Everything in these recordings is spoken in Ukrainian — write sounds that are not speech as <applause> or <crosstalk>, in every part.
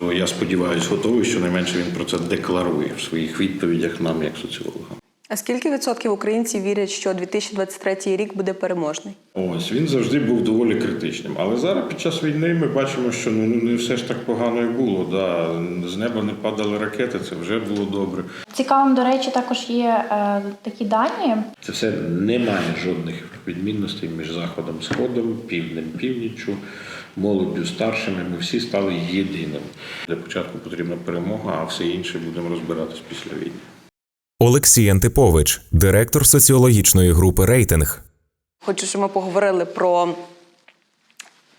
Я сподіваюся, готовий, щонайменше він про це декларує в своїх відповідях нам, як соціологам. А скільки відсотків українців вірять, що 2023 рік буде переможний? Ось він завжди був доволі критичним. Але зараз під час війни ми бачимо, що ну не все ж так погано і було. Да. З неба не падали ракети, це вже було добре. Цікавим, до речі, також є е, такі дані. Це все немає жодних відмінностей між заходом, сходом, півднем, північчю, молоддю, старшими. Ми всі стали єдиним. Для початку потрібна перемога, а все інше будемо розбиратись після війни. Олексій Антипович, директор соціологічної групи Рейтинг. Хочу, щоб ми поговорили про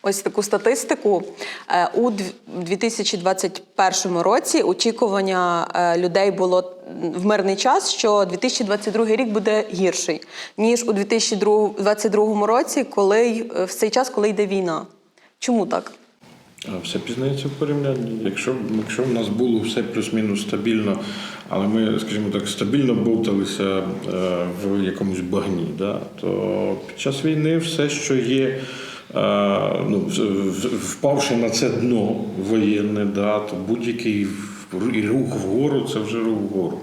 ось таку статистику. Е, У дв- 2021 році очікування е, людей було в мирний час, що 2022 рік буде гірший, ніж у 2022 році, коли в цей час, коли йде війна. Чому так? А Все пізнається в порівнянні. Якщо, якщо в нас було все плюс-мінус стабільно, але ми, скажімо так, стабільно бовталися е, в якомусь багні, да, то під час війни все, що є, е, ну, впавши на це дно воєнне, да, то будь-який рух вгору це вже рух вгору.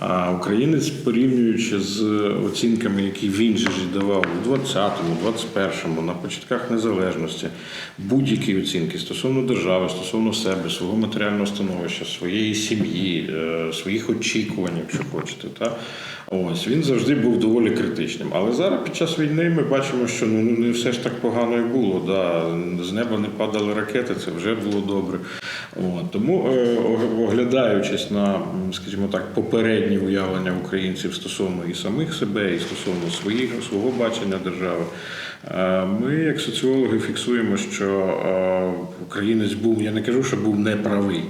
А українець, порівнюючи з оцінками, які він же ж давав у 20-му, 21-му, на початках незалежності, будь-які оцінки стосовно держави, стосовно себе, свого матеріального становища, своєї сім'ї, е, своїх очікувань, якщо хочете. Та? Ось він завжди був доволі критичним. Але зараз під час війни ми бачимо, що ну не все ж так погано і було. Да. З неба не падали ракети, це вже було добре. От. Тому, е, оглядаючись на, скажімо так, попередні уявлення українців стосовно і самих себе, і стосовно своїх свого бачення держави, е, ми, як соціологи, фіксуємо, що е, українець був, я не кажу, що був неправий.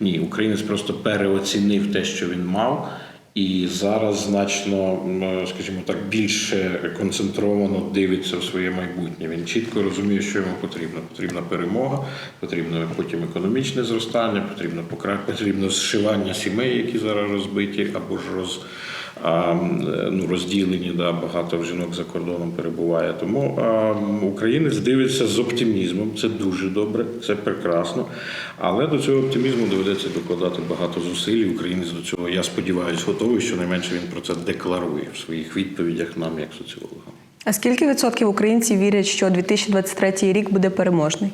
Ні, українець просто переоцінив те, що він мав. І зараз значно, скажімо так, більше концентровано дивиться в своє майбутнє. Він чітко розуміє, що йому потрібно. Потрібна перемога, потрібно потім економічне зростання, потрібно потрібно зшивання сімей, які зараз розбиті, або ж роз, ну, розділені. Да, багато жінок за кордоном перебуває. Тому українець дивиться з оптимізмом. Це дуже добре, це прекрасно. Але до цього оптимізму доведеться докладати багато зусиль. Українець до цього, я сподіваюся, готовий. Щонайменше він про це декларує в своїх відповідях нам, як соціологам. А скільки відсотків українців вірять, що 2023 рік буде переможний?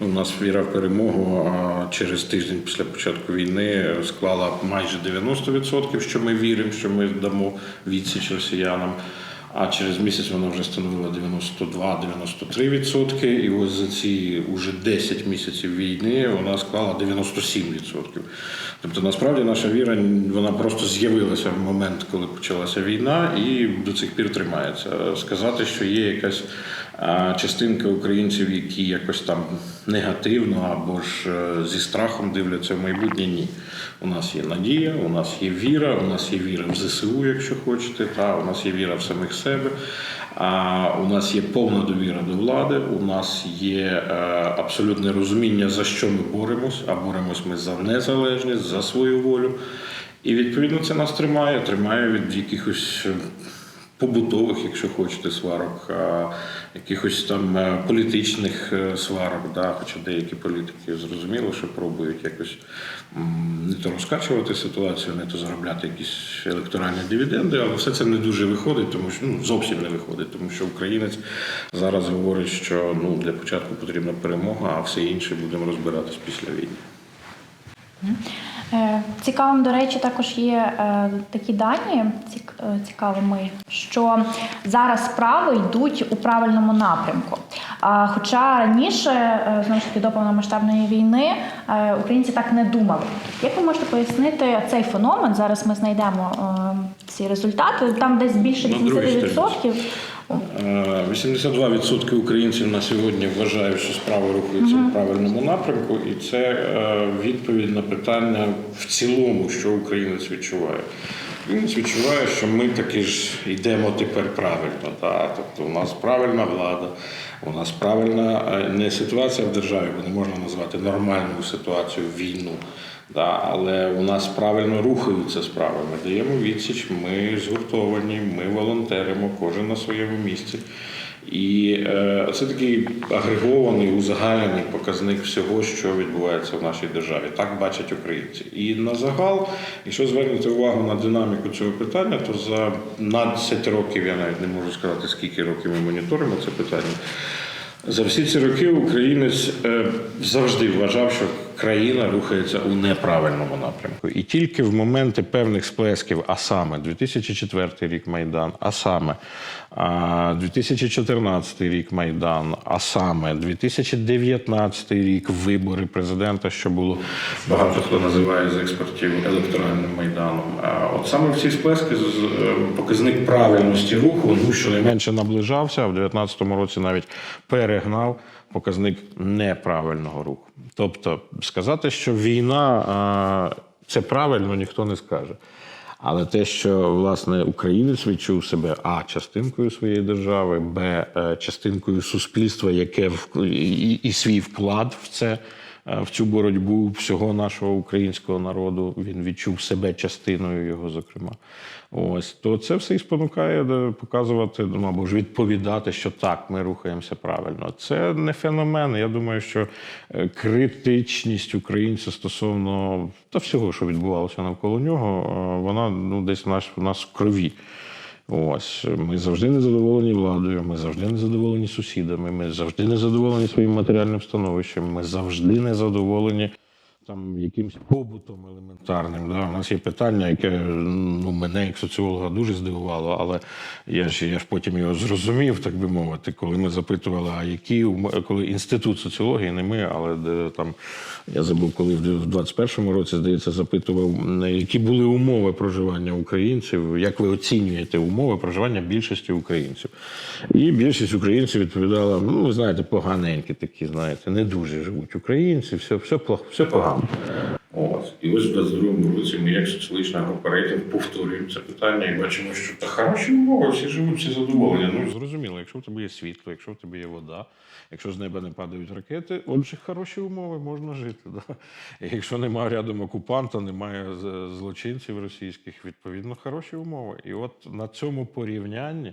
Ну, У нас віра в перемогу через тиждень після початку війни склала майже 90%, що ми віримо, що ми дамо відсіч росіянам. А через місяць вона вже становила 92-93%. І ось за ці уже 10 місяців війни вона склала 97%. Тобто, насправді наша віра вона просто з'явилася в момент, коли почалася війна, і до цих пір тримається. Сказати, що є якась а, частинка українців, які якось там негативно або ж е, зі страхом дивляться в майбутнє. Ні, у нас є надія, у нас є віра, у нас є віра в ЗСУ, якщо хочете. Та у нас є віра в самих себе. А у нас є повна довіра до влади. У нас є е, абсолютне розуміння, за що ми боремось. А боремось ми за незалежність, за свою волю. І відповідно це нас тримає, тримає від якихось. Побутових, якщо хочете, сварок, якихось там е, політичних е, сварок, да, хоча деякі політики зрозуміло, що пробують якось не то розкачувати ситуацію, не то заробляти якісь електоральні дивіденди, але все це не дуже виходить, тому що ну зовсім не виходить, тому що українець зараз говорить, що ну для початку потрібна перемога, а все інше будемо розбиратись після війни. Е, Цікавим, до речі, також є е, такі дані, е, цікавими, що зараз справи йдуть у правильному напрямку. Хоча раніше, знову ж таки, до повномасштабної війни українці так не думали. Як ви можете пояснити цей феномен? Зараз ми знайдемо ці результати. Там десь більше На другій 80%. Е, 82% українців на сьогодні вважають, що справи рухаються в правильному напрямку, і це е, відповідь на питання в цілому, що українець відчуває. Українець відчуває, що ми таки ж йдемо тепер правильно. Та? Тобто у нас правильна влада, у нас правильна е, не ситуація в державі, бо не можна назвати нормальну ситуацію війну. Да, але у нас правильно рухаються справи. Ми даємо відсіч, ми згуртовані, ми волонтеримо, кожен на своєму місці. І е, це такий агрегований, узагальнений показник всього, що відбувається в нашій державі. Так бачать українці. І на загал, якщо звернути увагу на динаміку цього питання, то за 15 років я навіть не можу сказати, скільки років ми моніторимо це питання. За всі ці роки українець е, завжди вважав, що країна рухається у неправильному напрямку. І тільки в моменти певних сплесків, а саме 2004 рік Майдан, а саме 2014 рік Майдан, а саме 2019 рік вибори президента, що було багато хто називає з експертів електоральним майданом. От саме в ці сплески з- е, показник правильності руху, ну щонайменше наближався, а в 2019 році навіть перегнав показник неправильного руху. Тобто сказати, що війна це правильно, ніхто не скаже. Але те, що власне українець відчув себе а частинкою своєї держави, б е, частинкою суспільства, яке в і, і свій вклад в це. е, В цю боротьбу всього нашого українського народу він відчув себе частиною його, зокрема. Ось то це все і спонукає е, показувати ну, або ж відповідати, що так, ми рухаємося правильно. Це не феномен. Я думаю, що е, критичність українця стосовно та всього, що відбувалося навколо нього, е, вона ну десь в нас в нас в крові. Ось ми завжди не задоволені владою, ми завжди не задоволені сусідами, ми завжди не задоволені своїм матеріальним становищем, ми завжди не задоволені там якимсь побутом елементарним. Да? У нас є питання, яке ну, мене як соціолога дуже здивувало, але я ж я ж потім його зрозумів, так би мовити, коли ми запитували, а які коли інститут соціології, не ми, але де там я забув, коли в 21-му році, здається, запитував, які були умови проживання українців, як ви оцінюєте умови проживання більшості українців. І більшість українців відповідала: ну, ви знаєте, поганенькі такі, знаєте, не дуже живуть українці, все, все, все погано. Ось. І ось в 22-му році ми, як соціологічна група рейтинг, повторюємо це питання і бачимо, що та хороші умови, всі живуть, всі задоволені. Ну зрозуміло, якщо в тебе є світло, якщо в тебе є вода, якщо з неба не падають ракети, отже, хороші умови можна жити. Да? Якщо немає рядом окупанта, немає злочинців російських, відповідно, хороші умови. І от на цьому порівнянні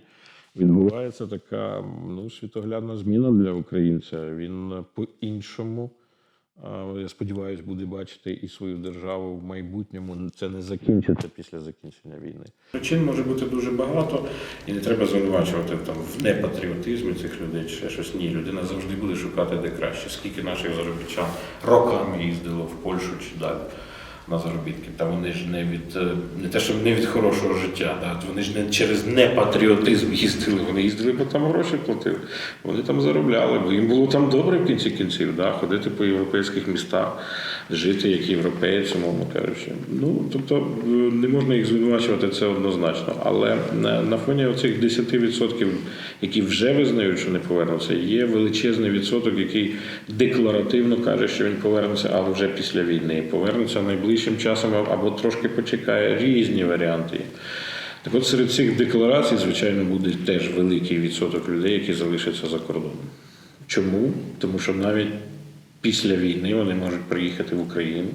відбувається така ну, світоглядна зміна для українця. Він по-іншому. Я сподіваюся, буде бачити і свою державу в майбутньому. Це не закінчиться після закінчення війни. Причин може бути дуже багато, і не треба звинувачувати там в непатріотизмі цих людей чи ще щось. Ні, людина завжди буде шукати де краще. Скільки наших заробітчан роками їздило в Польщу чи далі на заробітки. Та вони ж не від е, не те, що не від хорошого життя, да? вони ж не через непатріотизм їздили. Вони їздили, бо там гроші платили. Вони там заробляли, бо їм було там добре в кінці кінців, да? ходити по європейських містах, жити як європеєць, умовно кажучи. Ну тобто е, не можна їх звинувачувати це однозначно. Але на, на фоні оцих 10%, які вже визнають, що не повернуться, є величезний відсоток, який декларативно каже, що він повернеться, але вже після війни. Повернеться найближчим часом або трошки почекає різні варіанти. Так от серед цих декларацій, звичайно, буде теж великий відсоток людей, які залишаться за кордоном. Чому? Тому що навіть після війни вони можуть приїхати в Україну,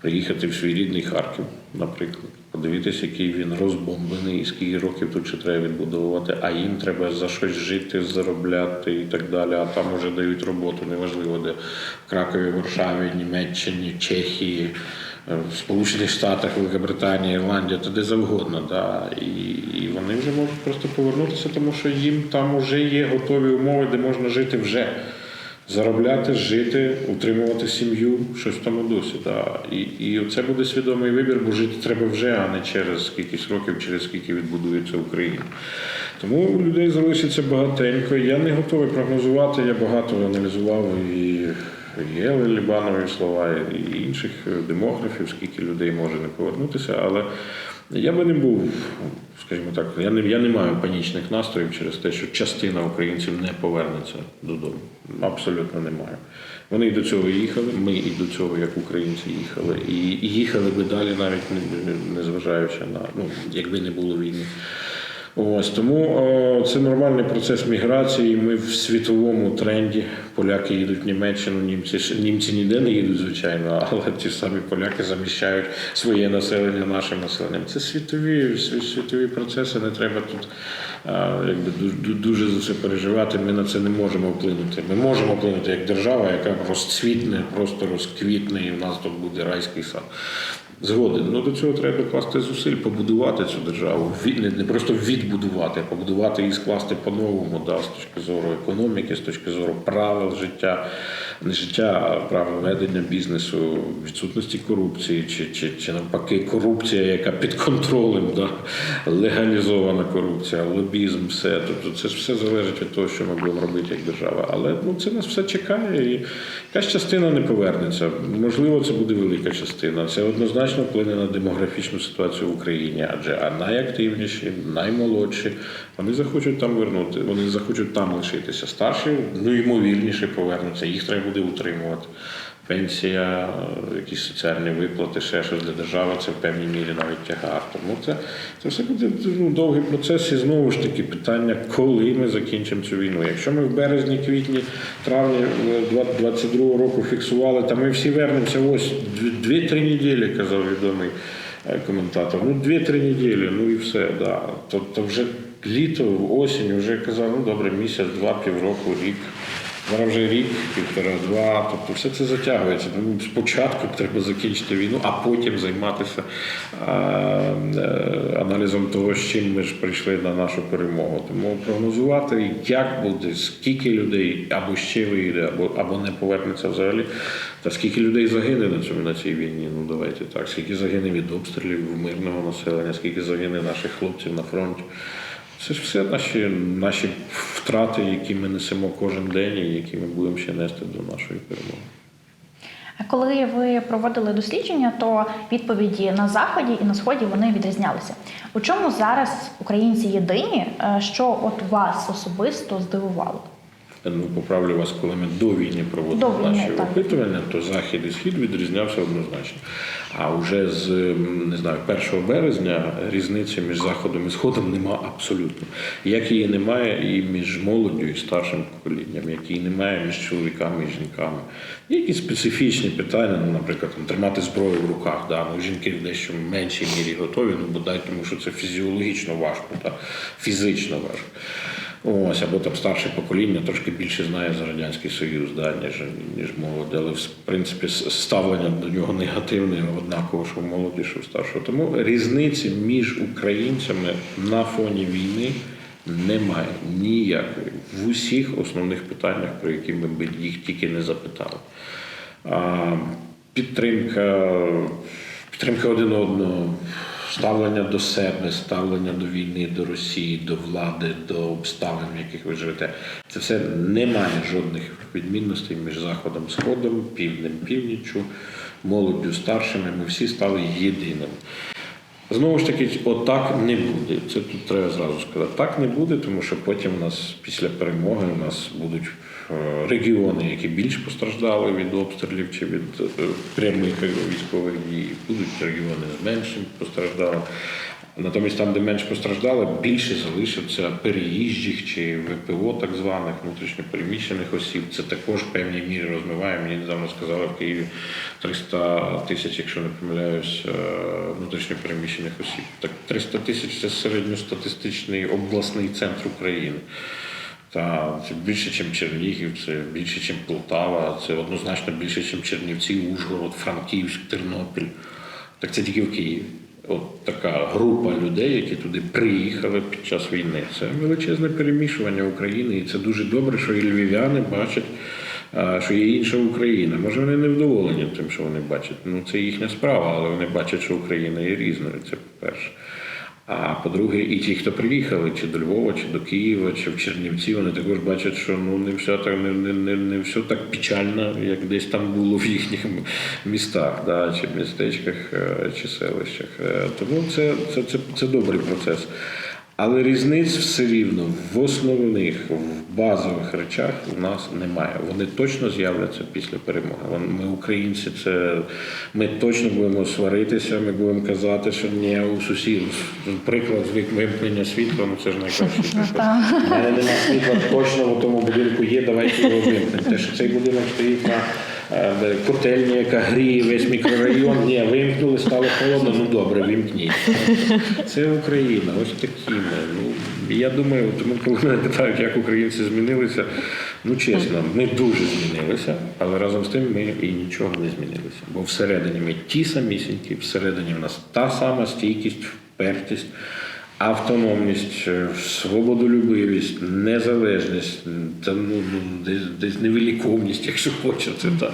приїхати в свій рідний Харків, наприклад, подивитися, який він розбомблений, і скільки років тут ще треба відбудовувати, а їм треба за щось жити, заробляти і так далі. А там вже дають роботу, неважливо, де в Кракові, Варшаві, Німеччині, Чехії. Е, В Сполучених Штатах, Велика Британія, Ірландія, та де завгодно. Да. І, і вони вже можуть просто повернутися, тому що їм там вже є готові умови, де можна жити вже заробляти, жити, утримувати сім'ю, щось в тому досі. Да. І, і це буде свідомий вибір, бо жити треба вже, а не через скількись років, через скільки відбудується Україна. Тому у людей залишиться багатенько. Я не готовий прогнозувати, я багато аналізував і Єли Лібанові слова, і інших демографів, скільки людей може не повернутися, але я би не був, скажімо так, я не, я не маю панічних настроїв через те, що частина українців не повернеться додому. Абсолютно не маю. Вони і до цього їхали, ми і до цього, як українці, їхали. І їхали би далі, навіть не зважаючи на ну, якби не було війни. Ось тому о, це нормальний процес міграції. Ми в світовому тренді. Поляки їдуть в Німеччину, німці німці ніде не їдуть, звичайно, <laughs> але ті самі поляки заміщають своє населення нашим населенням. Це світові світові процеси. Не треба тут а, якби ду- ду- дуже за це переживати. Ми на це не можемо вплинути. Ми можемо вплинути як держава, яка розцвітне, просто розквітне, і в нас тут буде райський сад. Згоден. Ну до цього треба докласти зусиль, побудувати цю державу. Не, не просто відбудувати, а побудувати і скласти по-новому, да, з точки зору економіки, з точки зору правил життя, життя, а правил ведення бізнесу, відсутності корупції, чи, чи, чи навпаки корупція, яка під контролем, да, легалізована корупція, лобізм, все. Тобто це ж все залежить від того, що ми будемо робити як держава. Але ну, це нас все чекає, і якась частина не повернеться. Можливо, це буде велика частина. Це однозначно вплине на демографічну ситуацію в Україні, адже а найактивніші, наймолодші, вони захочуть там вернути, вони захочуть там лишитися. Старші, ну ймовірніше повернуться, їх треба буде утримувати. Пенсія, якісь соціальні виплати, ще щось для держави, це в певній мірі навіть тягар. Тому це, це все буде ну, довгий процес і знову ж таки питання, коли ми закінчимо цю війну. Якщо ми в березні, квітні, травні 2022 року фіксували, та ми всі вернемося ось 2-3 неділі, казав відомий е, коментатор. Ну, 2-3 неділі, ну і все. Да. Тобто вже літо, осінь, вже казав, ну добре, місяць, два, півроку, рік. Зараз вже рік, півтора-два, тобто все це затягується. Тому спочатку треба закінчити війну, а потім займатися е, аналізом того, з чим ми ж прийшли на нашу перемогу. Тому прогнозувати, як буде, скільки людей або ще вийде, або, або не повернеться взагалі, та скільки людей загине на цьому на цій війні. Ну давайте так, скільки загине від обстрілів мирного населення, скільки загине наших хлопців на фронті. Це ж все наші, наші втрати, які ми несемо кожен день і які ми будемо ще нести до нашої перемоги. Коли ви проводили дослідження, то відповіді на заході і на сході вони відрізнялися. У чому зараз українці єдині, е, що от вас особисто здивувало? Ну, поправлю вас, коли ми до війни проводили До війни, наші так. опитування, то захід і схід відрізнявся однозначно. А вже з не знаю, 1 березня різниці між заходом і сходом нема абсолютно. Як її немає і між молоддю і старшим поколінням, як її немає між чоловіками і жінками. Є якісь специфічні питання, ну, наприклад, там, тримати зброю в руках. Да? Ну, жінки в дещо меншій мірі готові, ну бодай, тому що це фізіологічно важко, та фізично важко. Ось, або там старше покоління трошки більше знає за Радянський Союз, да, ніж, ніж молоде, але в принципі ставлення до нього негативне, однаково, що молоді, що старшого. Тому різниці між українцями на фоні війни немає ніякої в усіх основних питаннях, про які ми б їх тільки не запитали. А, підтримка, підтримка один одного, ставлення до себе, ставлення до війни, до Росії, до влади, до обставин, в яких ви живете. Це все немає жодних відмінностей між Заходом, Сходом, півднем, північчю, молоддю, старшими. Ми всі стали єдиними. Знову ж таки, отак не буде. Це тут треба зразу сказати. Так не буде, тому що потім у нас після перемоги у нас будуть регіони, які більш постраждали від обстрілів чи від е, прямих військових дій. Будуть регіони з меншим постраждалим. Натомість там, де менш постраждали, більше залишиться переїжджих чи ВПО, так званих внутрішньопереміщених осіб. Це також в певній мірі розмиває. Мені недавно сказали в Києві 300 тисяч, якщо не помиляюсь, е, внутрішньопереміщених осіб. Так 300 тисяч це середньостатистичний обласний центр України. Та це більше, ніж Чернігів, це більше, ніж Полтава, це однозначно більше, ніж Чернівці, Ужгород, Франківськ, Тернопіль. Так це тільки в Києві. От така група людей, які туди приїхали під час війни. Це величезне перемішування України, і це дуже добре, що і львів'яни бачать, що є інша Україна. Може, вони не вдоволені тим, що вони бачать. Ну це їхня справа, але вони бачать, що Україна є різною. Це по-перше. А по-друге, і ті, хто приїхали, чи до Львова, чи до Києва, чи в Чернівці, вони також бачать, що ну не все так не, не, не, не все так печально, як десь там було в їхніх містах, да, чи містечках, е, чи селищах. Е, Тому це, це, це, це добрий процес. Але різниць все рівно в основних, в базових речах у нас немає. Вони точно з'являться після перемоги. Ми, українці, це ми точно будемо сваритися, ми будемо казати, що ні, у сусідів. Приклад звик вимкнення світла, ну це ж найкращий приклад. <laughs> У мене немає світла, точно в тому будинку є, давайте його вимкнемо. Те, що цей будинок стоїть на е, де котельні, яка гріє весь мікрорайон. Ні, вимкнули, стало холодно, ну добре, вимкніть. Це Україна, ось такі ми. Ну, я думаю, тому коли мене питають, як українці змінилися, ну чесно, ми дуже змінилися, але разом з тим ми і нічого не змінилися. Бо всередині ми ті самісінькі, всередині в нас та сама стійкість, впертість. Автономність, е, свободолюбивість, незалежність, та ну, ну десь, десь невеликовність, якщо хочете. Та.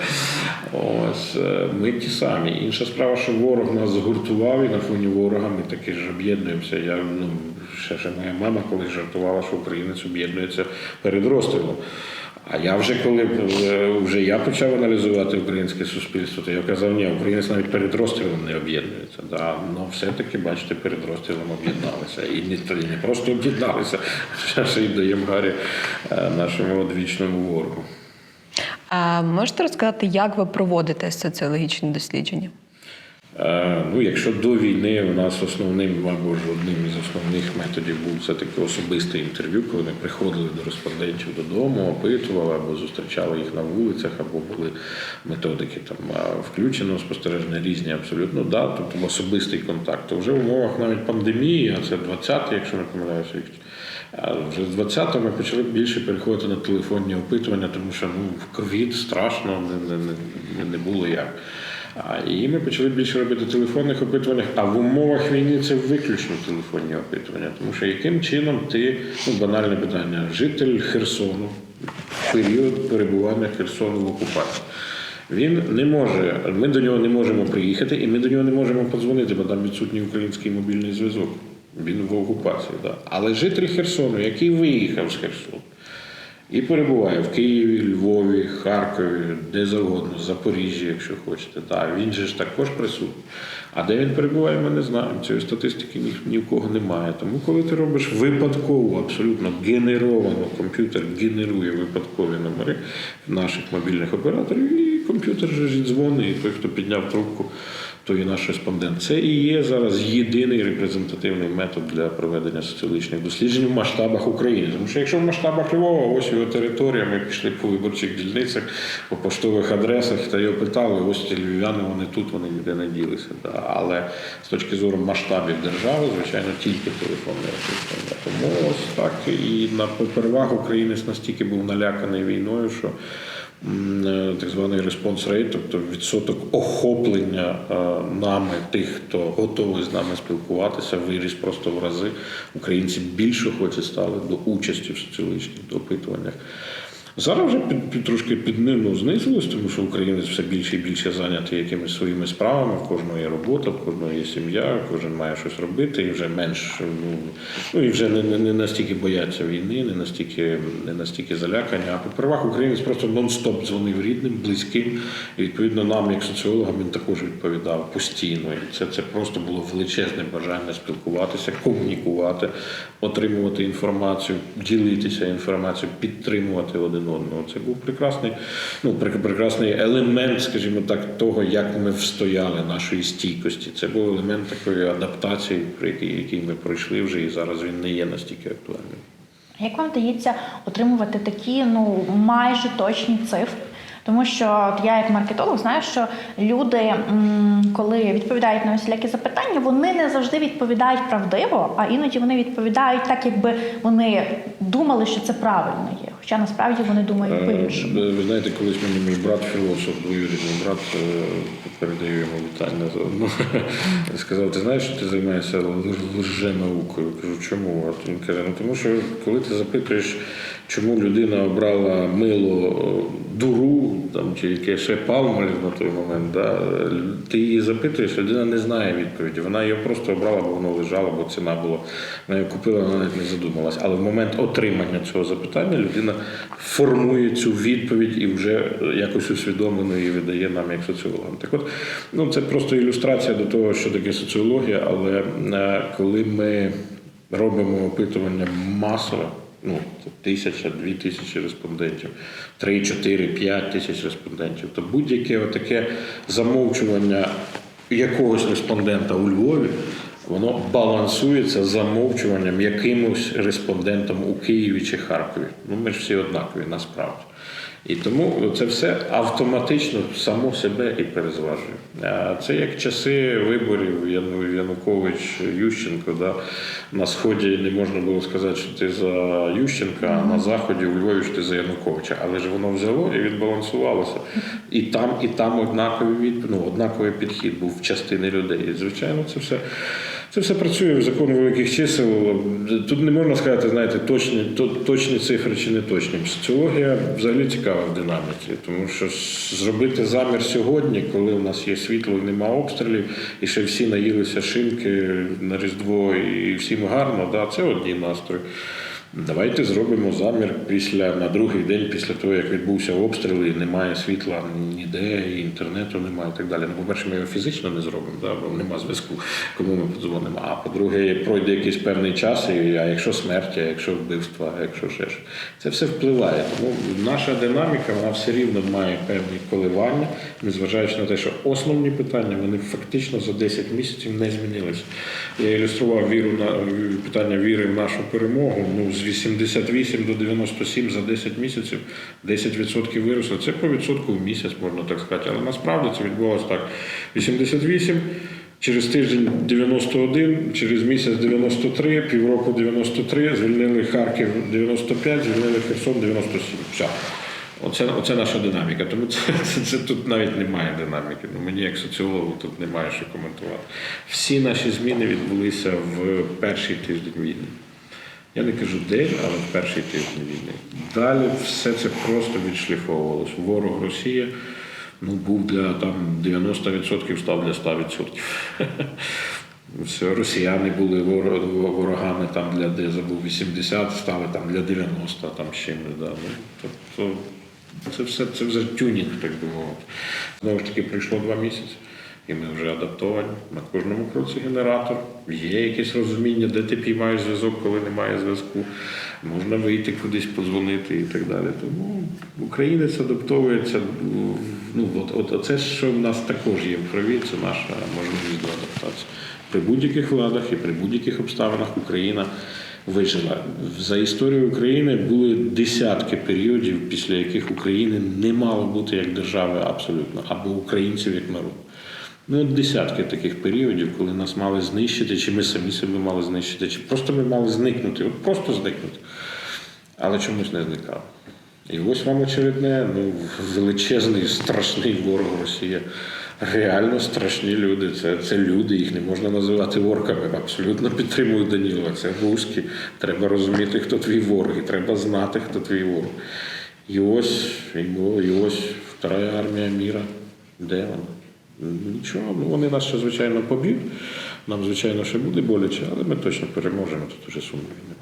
Ось е, ми ті самі. Інша справа, що ворог нас згуртував, і на фоні ворога ми таки ж об'єднуємося. Я ну ще, ще моя мама колись жартувала, що українець об'єднується перед розстрілом. А я вже коли е, вже я почав аналізувати українське суспільство, то я казав, ні, українець навіть перед розстрілом не об'єднується. Да, ну все-таки, бачите, перед розстрілом об'єдналися. І не, не просто об'єдналися, ще й даємо гарі е, нашому одвічному ворогу. А можете розказати, як ви проводите соціологічні дослідження? Е, Ну, якщо до війни у нас основним або ж одним із основних методів був все таки особисте інтерв'ю, коли ми приходили до респондентів додому, опитували або зустрічали їх на вулицях, або були методики там включено спостереження різні абсолютно, да, тобто особистий контакт. То вже в умовах навіть пандемії, а це 20-й, якщо не помиляюся, вже з 20-го ми почали більше переходити на телефонні опитування, тому що ну, в ковід страшно не, не, не було як. І ми почали більше робити телефонних опитувань, а в умовах війни це виключно телефонні опитування. Тому що яким чином ти, ну банальне питання, житель Херсону, період перебування Херсону в окупації. Він не може, ми до нього не можемо приїхати, і ми до нього не можемо подзвонити, бо там відсутній український мобільний зв'язок. Він в окупації. Да. Але житель Херсону, який виїхав з Херсону, і перебуває в Києві, Львові, Харкові, де завгодно, Запоріжжі, якщо хочете. Так, він же ж також присутній. А де він перебуває, ми не знаємо. Цієї статистики ні, ні в кого немає. Тому коли ти робиш випадково, абсолютно генеровано, комп'ютер генерує випадкові номери наших мобільних операторів, і комп'ютер же дзвонить, і той, хто підняв трубку, той і наш респондент. Це і є зараз єдиний репрезентативний метод для проведення соціологічних досліджень в масштабах України. Тому що якщо в масштабах Львова, ось його територія, ми пішли по виборчих дільницях, по поштових адресах та й опитали, ось ці львів'яни, вони тут, вони ніде не ділися. Але з точки зору масштабів держави, звичайно, тільки телефонне опитування. Тому ось так і на попервах українець настільки був наляканий війною, що так званий респонс рейт, тобто відсоток охоплення е, нами тих, хто готовий з нами спілкуватися, виріс просто в рази. Українці більше охочі стали до участі в соціологічних опитуваннях. Зараз вже під, під трошки під ну, знизилось, тому що українець все більше і більше зайнятий якимись своїми справами. В кожного є робота, в кожного є сім'я, кожен має щось робити, і вже менш ну, ну і вже не, не, не настільки бояться війни, не настільки не настільки залякані. А по первах українець просто нон-стоп дзвонив рідним, близьким. І відповідно нам, як соціологам, він також відповідав постійно. І це, це просто було величезне бажання спілкуватися, комунікувати, отримувати інформацію, ділитися інформацією, підтримувати один одного. Це був прекрасний, ну прек- прекрасний елемент, скажімо так, того, як ми встояли нашої стійкості. Це був елемент такої адаптації, при якій, ми пройшли вже, і зараз він не є настільки актуальним. Як вам вдається отримувати такі ну майже точні цифри? Тому що от я, як маркетолог, знаю, що люди, коли відповідають на усілякі запитання, вони не завжди відповідають правдиво, а іноді вони відповідають так, якби вони думали, що це правильно є. Хоча насправді вони думають Е, по-іншому. Ви знаєте, колись мені мій брат, філософ, двоюрідний брат, е, передаю йому вітання заодно. Сказав, ти знаєш, що ти займаєшся лженаукою? Кажу, чому? А він каже, ну тому що коли ти запитуєш, чому людина обрала мило е, дуру там, чи яке ще палмолів на той момент, да, ти її запитуєш, людина не знає відповіді. Вона його просто обрала, бо воно лежало, бо ціна була. Вона його купила, вона навіть не задумалась. Але в момент отримання цього запитання людина формує цю відповідь і вже якось усвідомлено її видає нам як соціологам. Так от, ну це просто ілюстрація до того, що таке соціологія, але е, коли ми робимо опитування масово. Ну, тисяча, дві тисячі респондентів, три, чотири, п'ять тисяч респондентів. То будь-яке таке замовчування якогось респондента у Львові, воно балансується замовчуванням якимось респондентом у Києві чи Харкові. Ну, ми ж всі однакові насправді. І тому це все автоматично само себе і перезважує. А Це як часи виборів Янукович Ющенко. Да? На сході не можна було сказати, що ти за Ющенка, а на заході у Львові що ти за Януковича. Але ж воно взяло і відбалансувалося. І там, і там однаковий від, ну, однаковий підхід був в частини людей. І, звичайно, це все. Це все працює в закон великих чисел. Тут не можна сказати, знаєте, точні, то- точні цифри чи не точні. Соціологія взагалі цікава в динаміці, тому що зробити замір сьогодні, коли у нас є світло і нема обстрілів, і ще всі наїлися шинки на Різдво, і всім гарно, да, це одні настрої. Давайте зробимо замір після на другий день після того, як відбувся обстріл, і немає світла ніде, і інтернету немає і так далі. Ну, по-перше, ми його фізично не зробимо, да, бо нема зв'язку, кому ми подзвонимо. А по-друге, пройде якийсь певний час, і а якщо смерть, а якщо вбивства, а якщо ще ж. Це все впливає. Тому наша динаміка вона все рівно має певні коливання, незважаючи на те, що основні питання вони фактично за 10 місяців не змінилися. Я ілюстрував віру на питання віри в нашу перемогу. Ну 88 до 97 за 10 місяців 10% виросло. Це по відсотку в місяць, можна так сказати. Але насправді це відбувалося так: 88, через тиждень 91, через місяць 93, півроку 93, звільнили Харків 95, звільнили Херсон 97. Все. Оце, оце наша динаміка. Тому це, це, це тут навіть немає динаміки. Ну, мені як соціологу тут немає що коментувати. Всі наші зміни відбулися в перший тиждень війни. Я не кажу день, але в перший тиждень війни. Далі все це просто відшліфовувалось. Ворог Росія ну, був для там 90% став для 100%. <laughs> Все, росіяни були ворогами там для де забув 80, стали там для 90, там з чимось. Да. Ну, тобто це все це вже тюнінг, так би мовити. Знову ж таки, пройшло два місяці, і ми вже адаптовані. На кожному кроці генератор. Є якесь розуміння, де ти піймаєш зв'язок, коли немає зв'язку. Можна вийти кудись, подзвонити і так далі. Тому українець адаптовується. Ну, от, от це, що в нас також є в крові, це наша можливість до адаптації. При будь-яких владах і при будь-яких обставинах Україна вижила. За історію України були десятки періодів, після яких України не мало бути як держави абсолютно, або українців як народ. Ну, от десятки таких періодів, коли нас мали знищити, чи ми самі себе мали знищити, чи просто ми мали зникнути, от просто зникнути. Але чомусь не зникали. І ось вам очередне, ну, величезний, страшний ворог Росія. Реально страшні люди. Це, це люди, їх не можна називати ворками. Абсолютно підтримую Даніла. Це руські. Треба розуміти, хто твій ворог, і треба знати, хто твій ворог. І ось, і ось втора армія міра. Де вона? Нічого, ну вони нас ще, звичайно, поб'ють. Нам, звичайно, ще буде боляче, але ми точно переможемо. Тут уже сумнівів.